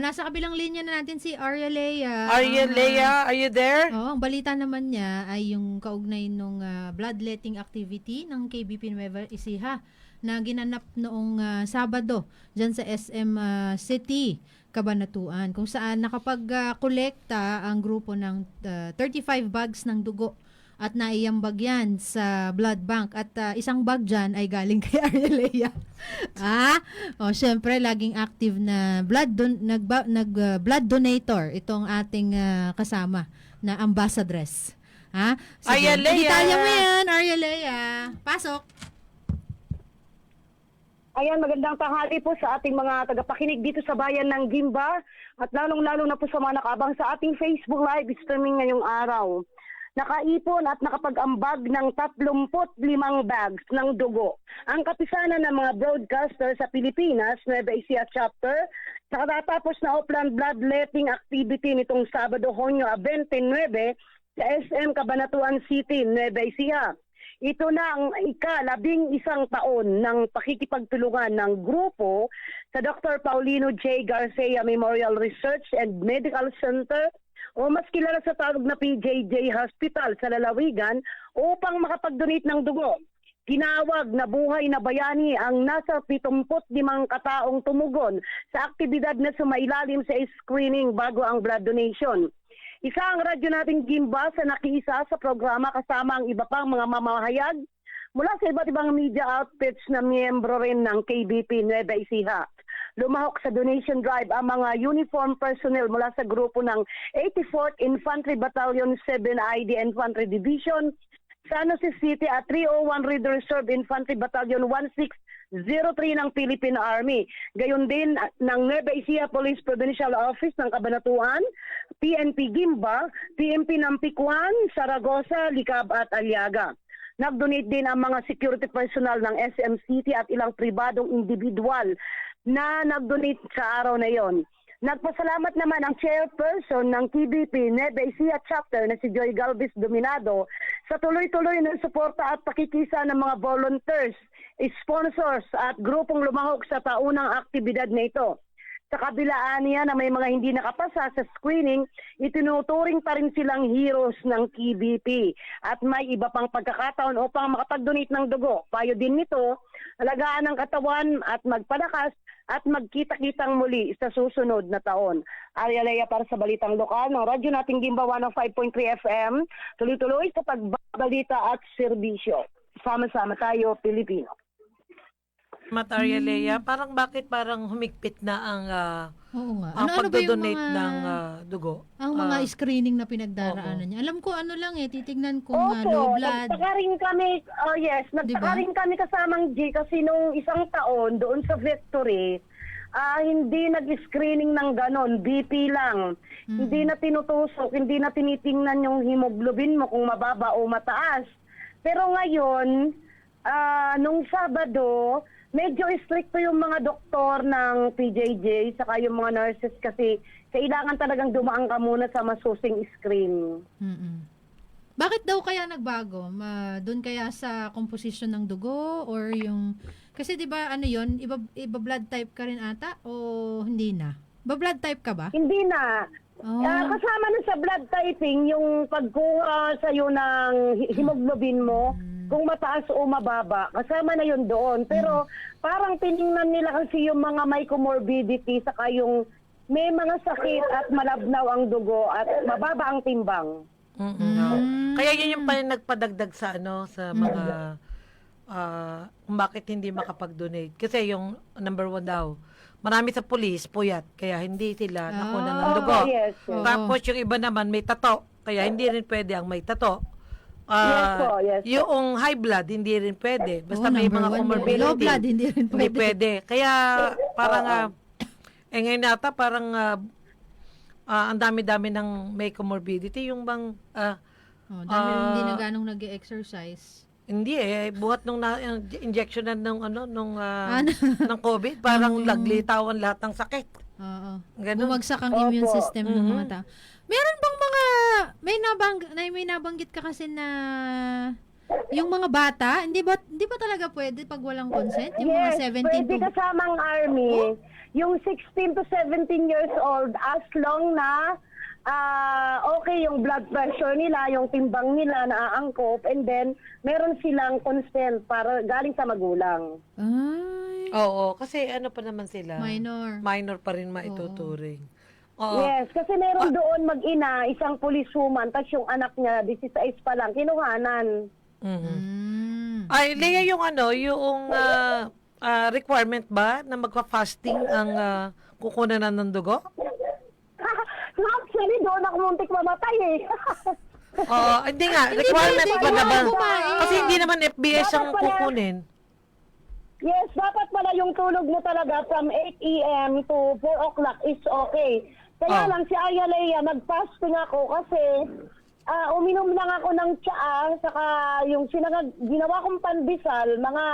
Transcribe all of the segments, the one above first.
nasa kabilang linya na natin si Arya Lea. Arya Ang, ah, Lea, are you there? Oo, ang balita naman niya ay yung kaugnay nung ah, bloodletting activity ng KBP Nueva Ecija na ginanap noong ah, Sabado dyan sa SM ah, City, Cabanatuan, kung saan nakapag-kolekta ang grupo ng ah, 35 bags ng dugo at naiyambag yan sa blood bank at ah, isang bag dyan ay galing kay Arelea. ah, o syempre laging active na blood don nag nag ah, blood donator itong ating ah, kasama na ambassadress. Ha? Arelea! Detalye mo yan, Arelea. Pasok. Ayan, magandang tanghali po sa ating mga tagapakinig dito sa bayan ng Gimba at lalong-lalo na po sa mga nakabang sa ating Facebook Live streaming ngayong araw. Nakaipon at nakapag-ambag ng 35 bags ng dugo. Ang kapisanan ng mga broadcaster sa Pilipinas, Nueva Ecija Chapter, sa katatapos na Oplan Bloodletting Activity nitong Sabado, Honyo 29 sa SM Cabanatuan City, Nueva Ecija. Ito na ang ikalabing isang taon ng pakikipagtulungan ng grupo sa Dr. Paulino J. Garcia Memorial Research and Medical Center o mas kilala sa tawag na PJJ Hospital sa Lalawigan upang makapag-donate ng dugo. Tinawag na buhay na bayani ang nasa 75 kataong tumugon sa aktibidad na sumailalim sa screening bago ang blood donation. Isa ang radyo nating Gimba sa nakiisa sa programa kasama ang iba pang mga mamahayag mula sa iba't ibang media outfits na miyembro rin ng KBP Nueva Ecija. Lumahok sa donation drive ang mga uniform personnel mula sa grupo ng 84th Infantry Battalion 7 ID Infantry Division, San Jose City at 301 Red Reserve Infantry Battalion 1603 ng Philippine Army. Gayon din ah, ng Nueva Ecija Police Provincial Office ng Cabanatuan, PNP Gimba, PNP ng Pikwan, Saragosa, Likab at Aliaga. Nag-donate din ang mga security personnel ng SM City at ilang pribadong individual na nag-donate sa araw na yon. Nagpasalamat naman ang chairperson ng TBP Nueva Ecija chapter na si Joy Galvez Dominado sa tuloy-tuloy na suporta at pakikisa ng mga volunteers, sponsors at grupong lumahok sa taunang aktibidad na ito. Sa kabilaan niya na may mga hindi nakapasa sa screening, itinuturing pa rin silang heroes ng KBP at may iba pang pagkakataon upang makapag-donate ng dugo. Payo din nito, alagaan ang katawan at magpalakas at magkita-kitang muli sa susunod na taon. Arya Lea para sa Balitang Lokal ng radyo nating Gimba 105.3 FM. Tuloy-tuloy sa pagbabalita at serbisyo. Sama-sama tayo, Pilipino. Matarya Lea, parang bakit parang humigpit na ang ah, Oo nga. ang Ano-ano ba yung mga, ng ah, dugo? ang mga Ah, screening na pinagdaraanan niya? Alam ko ano lang eh, titignan kung ah, low Opo, blood. nagtaka rin kami, oh yes, Diba? nagtaka rin kami kasamang G kasi nung isang taon doon sa Victory, ah hindi nag-screening ng ganon, BP lang. Mm. Hindi na tinutusok, hindi na tinitingnan yung hemoglobin mo kung mababa o mataas. Pero ngayon, ah nung Sabado, medyo stricto yung mga doktor ng PJJ saka yung mga nurses kasi kailangan talagang dumaan ka muna sa masusing screen. Mm-mm. Bakit daw kaya nagbago? Ma, doon kaya sa composition ng dugo or yung kasi 'di ba ano 'yon, iba iba blood type ka rin ata o hindi na? Ba blood type ka ba? Hindi na. Oh. Ah, kasama na sa blood typing yung pagkuha sa iyo ng hemoglobin mo kung mataas o mababa. Kasama na yun doon. Pero parang tiningnan nila kasi yung mga may comorbidity saka yung may mga sakit at malabnaw ang dugo at mababa ang timbang. mm-mm, no. Kaya yun yung pa nagpadagdag sa ano sa mga ah, kung bakit hindi makapag-donate. Kasi yung number one daw, marami sa police, puyat, kaya hindi sila nakuna ng Ah, dugo. Oh, yes. Oo. Tapos yung iba naman may tato, kaya hindi rin pwede ang may tato. Yes Ah, po, yes po. Yung high blood, hindi rin pwede. Basta Oo, may number mga one comorbidity. Low blood, hindi rin Hindi pwede. pwede. Kaya parang, ah, eh ngayon nata parang ah, ah, ang dami-dami ng may comorbidity. Yung bang, ah, Oh, dahil hindi na Ah. ganong nag-exercise. hindi eh, buhat nung na, injectionan ng ano, nung ah, Ano? ng COVID, parang laglitawan lahat ng sakit. Oo. Ganun. Bumagsak ang Opo. immune system ng mga Mhm. tao. Meron bang mga may nabang na may nabanggit ka kasi na yung mga bata, hindi ba hindi ba talaga pwede pag walang consent? Yung mga 17 pwede to kasamang army. yung 16 to 17 years old as long na ah, okay yung blood pressure nila, yung timbang nila naaangkop and then meron silang consent para galing sa magulang. Ay, Oo, kasi ano pa naman sila? minor. Minor pa rin maituturing. Oo. Yes, kasi meron doon mag-ina, isang policewoman, tapos yung anak niya, 16 pa lang, kinuhanan. Mhm. Mm. Ay, Lea, yung ano, yung ah, ah, requirement ba na magpa-fasting ang ah, kukunan na ng dugo? Actually, doon ako muntik mamatay eh. Oo, hindi nga, requirement ba na ba? kumain. Kasi hindi naman FBS ang pala- kukunin. yes, dapat pala yung tulog mo talaga from 8 a.m. to 4 o'clock is okay. Kaya Oh. lang si Aya Leia, nag-fasting ako kasi ah, uminom lang ako ng tsaa, saka yung sinangag, ginawa kong pandesal, mga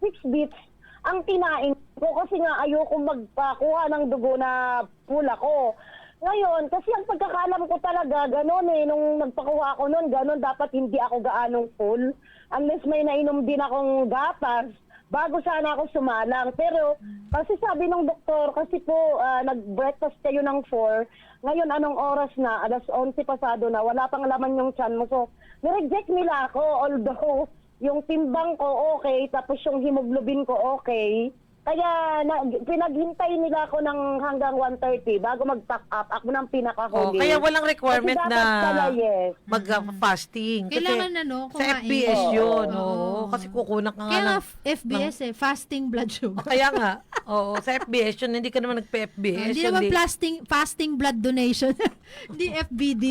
6 bits, ang kinain ko kasi nga ayoko magpakuha ng dugo na pula ko. Ngayon, kasi ang pagkakalam ko talaga, gano'n eh, nung nagpakuha ako noon, gano'n, dapat hindi ako gaanong full. Unless may nainom din akong gatas, bago sana ako sumalang. Pero, kasi sabi ng doktor, kasi po, ah, nag-breakfast kayo ng 4, ngayon anong oras na, alas 11 pasado na, wala pang laman yung tiyan mo. So, nireject nila ako, although, yung timbang ko okay, tapos yung hemoglobin ko okay. Kaya na, pinaghintay nila ako ng hanggang 1.30 bago mag-pack up. Ako nang Oh, pinakahuli. kaya walang requirement Kasi na dapat pala, yes. mag-fasting. Kasi Kailangan ano, sa kumain. FBS yun. Oo. Oo. Kasi kukunak ka nga Kaya nga ng... F- FBS eh, fasting blood sugar. Kaya nga, oo, sa FBS yun, hindi ka naman nagpa-FBS. Hindi naman fasting, fasting blood donation. Hindi FBD.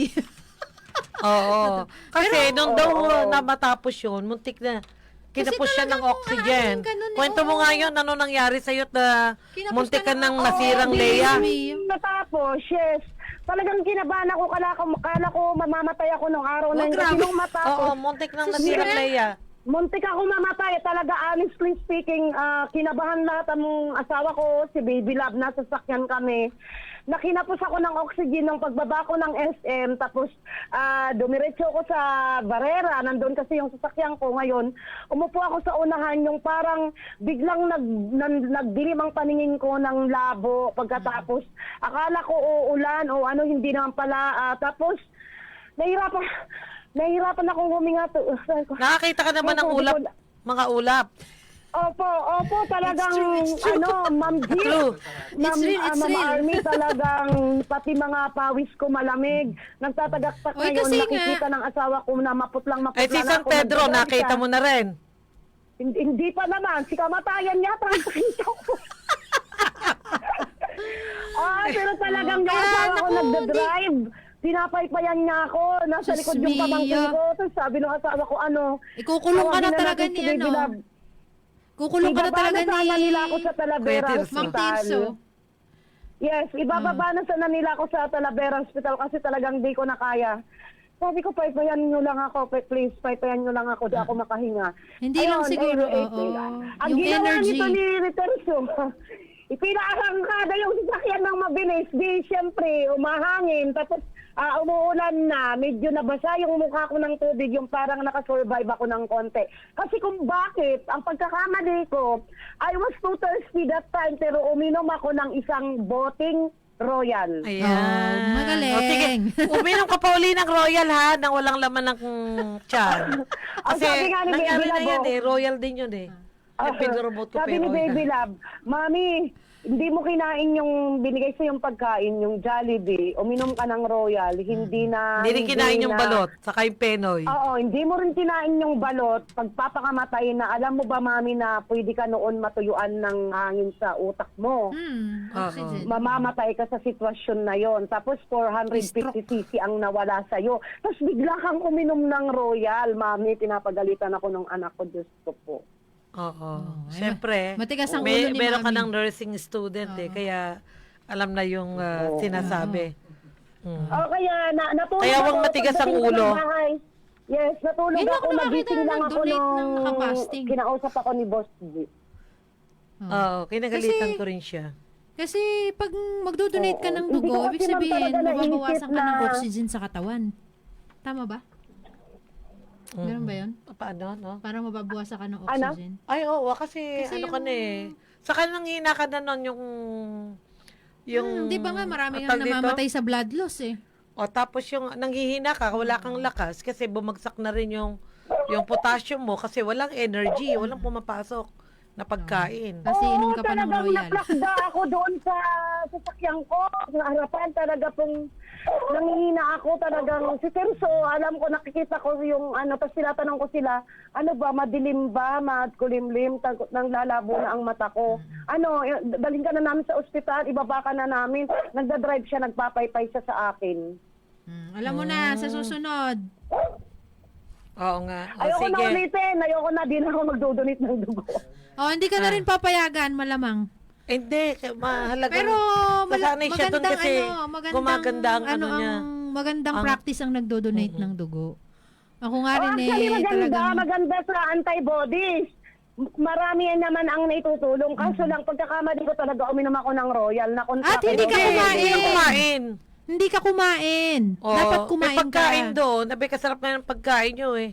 Oo. Kasi nung daw Oo. na matapos yun, muntik na kinapos siya ng talagang oxygen. ganun eh, Kwento mo oo. nga yun, ano nangyari sa'yo na Kinapos muntik ka ka ng- ng oo, nasirang me. Natapos, yes. Talagang kinabahan ako, kala ko, kala ko mamamatay ako nung araw na Oh, yun. Kasi grabe. nung matapos, Oo, muntik nang Sus, nasirang Mira. Muntik ako mamatay. Talaga, honestly speaking, ah, kinabahan lahat ang asawa ko, si Baby Love, nasa sakyan kami. Nakinapos ako ng oxygen ng pagbaba ko ng SM, tapos ah, dumiretso ko sa barera, nandun kasi yung sasakyan ko ngayon. Umupo ako sa unahan, yung parang biglang nag, nan- nagdilim ang paningin ko ng labo pagkatapos. Akala ko uulan o ano, hindi naman pala. Ah, tapos, nahirapan, nahirapan akong huminga. To, Nakakita ka naman ng ulap, mga ulap. Opo, opo, talagang, It's true, it's true. ano, Ma'am G, True. Ma'am, It's real, ah, it's Ma'am real. Army, talagang pati mga pawis ko malamig. Nagtatagaktak Uy, ngayon, kasi nga- nakikita ng asawa ko na maputlang maputla Eh si na San ako. Pedro, nakita mo na rin. Hindi, hindi pa naman, si kamatayan yata ang nakita ko. ah, pero talagang yung asawa ko nagda-drive. Pinapaypayan niya ako, nasa Sus, likod yung pamangkin ko. Tapos sabi ng asawa ko, ano, Ikukulong ka na tawagin talaga natin si ni Baby ano. Love. Kukulong ka na talaga sana ni nila ako sa Talavera Kuya Tirso. Ma'am Hospital. Tirso. Yes, ibababa na sana nila ako sa Talavera Hospital kasi talagang di ko na kaya. Sabi ko, paypayan nyo lang ako, pa- please, paypayan nyo lang ako, di ako makahinga. Hindi lang siguro, eh, eh, oo. Ang Yung ginawa energy. nito ni Riterso, ipinaarangkada yung sasakyan ng mabilis. Di, siyempre, umahangin. Tapos, ah, umuulan na, medyo nabasa yung mukha ko ng tubig, yung parang nakasurvive ako ng konti. Kasi kung bakit, ang pagkakamali ko, I was too thirsty that time, pero uminom ako ng isang boting royal. Ayan. Oh, magaling. O, sige, uminom ka pa uli ng Royal ha, nang walang laman ng. Ang Kasi sabi nga ni nangyari Baby na yan eh, Royal din yun eh. Ko Sabi ni Baby Love, Mami, hindi mo kinain yung binigay sa yung pagkain, yung Jollibee, uminom ka ng Royal, hindi na... Hindi rin kinain yung na- balot, saka yung penoy. Oo, hindi mo rin kinain yung balot, pagpapakamatay na, alam mo ba, Mami, na pwede ka noon matuyuan ng hangin sa utak mo. Hmm, oxygen. Mamamatay ka sa sitwasyon na yon. Tapos 450cc ang nawala sa'yo. Tapos bigla kang uminom ng Royal, Mami, pinapagalitan ako ng anak ko, Diyos ko po. Oo. ay, Siyempre, matigas ang may, ulo ni meron ka Mami. ng nursing student eh, kaya alam na yung ah, sinasabi. Mm. Oh, kaya na, natulog Kaya huwag ako, matigas ang pagdating ko ng ulo. bahay. Yes, natulog Ngayon ako, ako nakakita nagising na lang ako nag-donate ng nung nakapasting. kinausap ako ni Boss G. Oh. Oo, kinagalitan Kasi- ko rin siya. Kasi pag magdo-donate ka Oo. ng Hindi ko dugo, kasi ibig sabihin, talaga naisip mababawasan ka ng na- oxygen sa katawan. Tama ba? Mm. Meron ba yun? Paano, no? Parang mababawasan ka ng Ano? oxygen. Ay, oo, kasi, Kasi ano ka na eh. Saka nang hina ka na nun yung... Hmm, di ba nga marami nga tawag dito? namamatay sa blood loss eh. O tapos yung nanghihina ka, wala kang lakas kasi bumagsak na rin yung yung potassium mo kasi walang energy, walang pumapasok na pagkain. Kasi inom ka pa ng talagang royal. naplakda ako doon sa sasakyan ko. Sa harapan talaga pong nangihina ako talagang si Terso, alam ko nakikita ko yung ano, tapos tinatanong ko sila, ano ba, madilim ba, matkulimlim, tag- nang lalabo na ang mata ko. Ano, eh, dalhin ka na namin sa ospital, ibaba ka na namin. Nagda-drive siya, nagpapaypay siya sa akin. Hmm, alam mo na, sa susunod. Oo nga. O, Ayoko na sige. ulitin, ayoko na, di na ako magdodonate ng dugo. Oh, hindi ka na rin papayagan, malamang. Hindi, mahalaga. Pero mala- Nasanay siya doon magandang kasi ano, magandang gumaganda ang ano niya. ang magandang Ang- practice ang nagdo-donate ng dugo. Ako nga rin Oh, eh, actually, maganda, talagang maganda sa antibodies. M- Marami yan naman ang naitutulong. Kaso lang, pagkakamali ko talaga, uminom ako ng Royal na At hindi ka kumain. Hindi ka kumain. hindi ka kumain. Oo, Dapat may kumain pagkain ka. doon. Nabi, kasarap na yung pagkain nyo eh.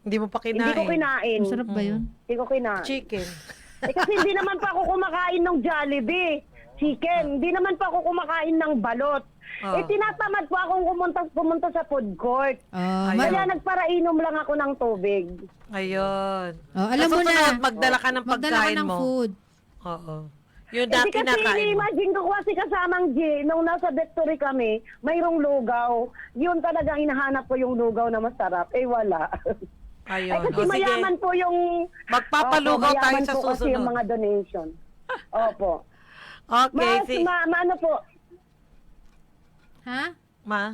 Hindi mo pa kinain. Hindi ko kinain. Masarap ba yun? Hindi ko kinain. Chicken. Eh, kasi hindi naman pa ako kumakain ng Jollibee. Chicken. Hindi naman pa ako kumakain ng balot. Oh. Eh, tinatamad pa akong pumunta, pumunta sa food court. Oh, Ayun. ma- Kaya nagparainom lang ako ng tubig. Ayun. oh, alam mo na. susunod, magdala ka ng Magdala ka pagkain ng mo. food. Oo. Yung Eh, dati di kasi kinakain mo. imagine ko kasi kasamang G, nung nasa Victory kami, mayroong lugaw. Yun talaga hinahanap ko yung lugaw na masarap. Eh, wala. Ayun. Ay, kasi O, sige. mayaman po yung... Magpapalugaw Opo, tayo sa po kasi susunod. yung mga donation. Opo. Okay, Mas, si... ma, ma, ano po, Ha? Ma?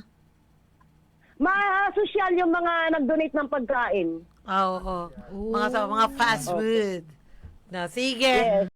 ma-social yung mga nag-donate ng pagkain. Ah, Oo. Mga sa mga fast food. Na, sige. Yes.